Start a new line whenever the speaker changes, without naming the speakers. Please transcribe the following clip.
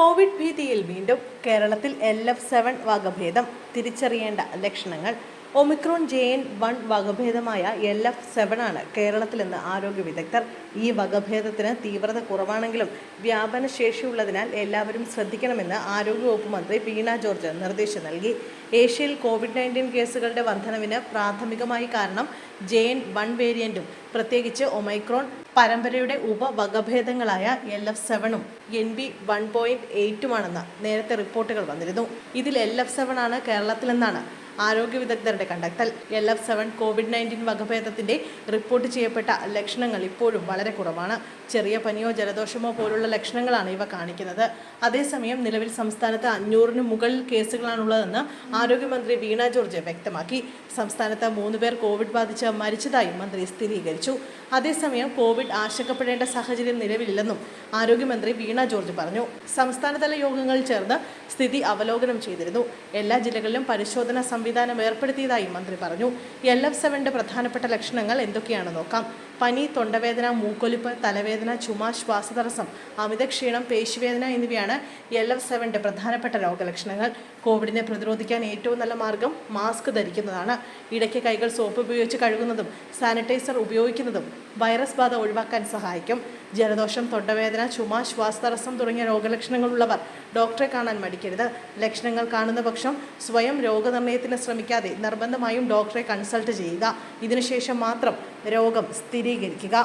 Covid ഭീതിയിൽ വീണ്ടും കേരളത്തിൽ എൽ എഫ് സെവൻ വകഭേദം തിരിച്ചറിയേണ്ട ലക്ഷണങ്ങൾ ഒമിക്രോൺ ജെ എൻ വൺ വകഭേദമായ എൽ എഫ് സെവൻ ആണ് കേരളത്തിലെന്ന് ആരോഗ്യ വിദഗ്ധർ. ഈ വകഭേദത്തിന് തീവ്രത കുറവാണെങ്കിലും വ്യാപന ശേഷിയുള്ളതിനാൽ എല്ലാവരും ശ്രദ്ധിക്കണമെന്ന് ആരോഗ്യവകുപ്പ് മന്ത്രി വീണ ജോർജ് നിർദ്ദേശം നൽകി. ഏഷ്യയിൽ കോവിഡ് നയന്റീൻ കേസുകളുടെ വർധനവിന് പ്രാഥമികമായി കാരണം ജെ എൻ വൺ വേരിയന്റും പ്രത്യേകിച്ച് ഒമൈക്രോൺ പരമ്പരയുടെ ഉപവകഭേദങ്ങളായ എൽ എഫ് സെവനും എൻ ബി വൺ പോയിന്റ് എയ്റ്റുമാണെന്ന് നേരത്തെ റിപ്പോർട്ടുകൾ വന്നിരുന്നു. ഇതിൽ എൽ എഫ് സെവൻ ആണ് കേരളത്തിലെന്നാണ് ആരോഗ്യ വിദഗ്ധരുടെ കണ്ടെത്തൽ. L F seven covid nineteen വകഭേദത്തിന്റെ report ചെയ്യപ്പെട്ട ലക്ഷണങ്ങൾ ഇപ്പോഴും വളരെ കുറവാണ്. ചെറിയ പനിയോ ജലദോഷമോ പോലുള്ള ലക്ഷണങ്ങളാണ് ഇവ കാണിക്കുന്നത്. അതേസമയം നിലവിൽ സംസ്ഥാനത്ത് അഞ്ഞൂറിന് മുകളിൽ കേസുകളാണുള്ളതെന്ന് ആരോഗ്യമന്ത്രി വീണ ജോർജ് വ്യക്തമാക്കി. സംസ്ഥാനത്ത് മൂന്ന് പേർ കോവിഡ് ബാധിച്ച് മരിച്ചതായും മന്ത്രി സ്ഥിരീകരിച്ചു. അതേസമയം കോവിഡ് ആശങ്കപ്പെടേണ്ട സാഹചര്യം നിലവിലില്ലെന്നും ആരോഗ്യമന്ത്രി വീണ ജോർജ് പറഞ്ഞു. സംസ്ഥാനതല യോഗങ്ങൾ ചേർന്ന് സ്ഥിതി അവലോകനം ചെയ്തിരുന്നു. എല്ലാ ജില്ലകളിലും പരിശോധനാ സംവിധാനം ഏർപ്പെടുത്തിയതായും മന്ത്രി പറഞ്ഞു. എൽ എഫ് സെവന്റെ പ്രധാനപ്പെട്ട ലക്ഷണങ്ങൾ എന്തൊക്കെയാണ് നോക്കാം. പനി തൊണ്ടവേദന മൂക്കൊലിപ്പ് തലവേദന ചുമ ശ്വാസതടസ്സം അമിത ക്ഷീണം പേശിവേദന എന്നിവയാണ് എൽ എഫ് സെവന്റെ പ്രധാനപ്പെട്ട രോഗലക്ഷണങ്ങൾ. കോവിഡിനെ പ്രതിരോധിക്കാൻ ഏറ്റവും നല്ല മാർഗം മാസ്ക് ധരിക്കുന്നതാണ്. ഇടയ്ക്ക് കൈകൾ സോപ്പ് ഉപയോഗിച്ച് കഴുകുന്നതും സാനിറ്റൈസർ ഉപയോഗിക്കുന്നതും വൈറസ് ബാധ ഒഴിവാക്കാൻ സഹായിക്കും. ജലദോഷം തൊണ്ടവേദന ചുമ ശ്വാസതടസ്സം തുടങ്ങിയ രോഗലക്ഷണങ്ങളുള്ളവർ ഡോക്ടറെ കാണാൻ മടിക്കരുത്. ലക്ഷണങ്ങൾ കാണുന്ന പക്ഷം സ്വയം രോഗനിർണയത്തിന് ശ്രമിക്കാതെ നിർബന്ധമായും ഡോക്ടറെ കൺസൾട്ട് ചെയ്യുക. ഇതിനുശേഷം മാത്രം രോഗം സ്ഥിരീകരിക്കുക.